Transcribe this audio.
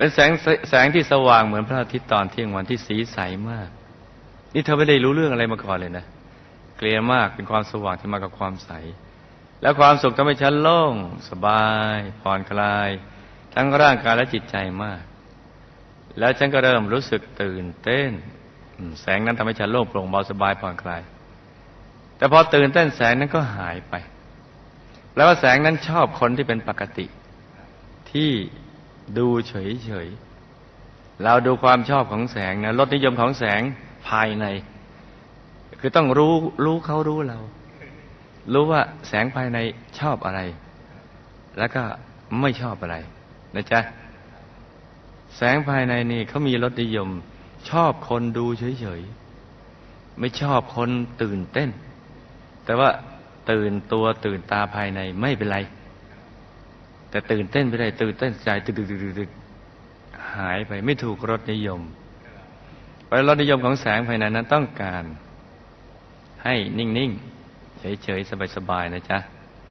เป็นแสงแสงที่สว่างเหมือนพระอาทิตย์ตอนเที่ยงวันที่สีใสมาก นี่เธอไม่ได้รู้เรื่องอะไรมาก่อนเลยนะเกลียมากเป็นความสว่างที่มากับความใส แล้วความสุขทำให้ฉันโล่ง สบาย ผ่อนคลาย ทั้งร่างกายและจิตใจมาก แล้วฉันก็เริ่มรู้สึกตื่นเต้น แสงนั้นทำให้ฉันโล่งโปร่งเบาสบายผ่อนคลาย แต่พอตื่นเต้นแสงนั้นก็หายไป แล้วแสงนั้นชอบคนที่เป็นปกติ ที่ ดูเฉยๆเราดูความชอบของแสงนะรสนิยมของแสงภายใน คือต้องรู้รู้เขารู้เรา รู้ว่าแสงภายในชอบอะไร แล้วก็ไม่ชอบอะไรนะจ๊ะแสงภายในนี่เขามีรสนิยม ชอบคนดูเฉยๆไม่ชอบคนตื่นเต้น แต่ว่าตื่นตัวตื่นตาภายในไม่เป็นไร แต่ตื่นเต้นไปได้ตื่นเต้นใจตึกตึกตึกตึกหายไปไม่ถูกรสนิยมเพราะรสนิยมของแสงภายในนั้นต้องการ ให้นิ่ง ๆ เฉย ๆ สบาย ๆ นะจ๊ะ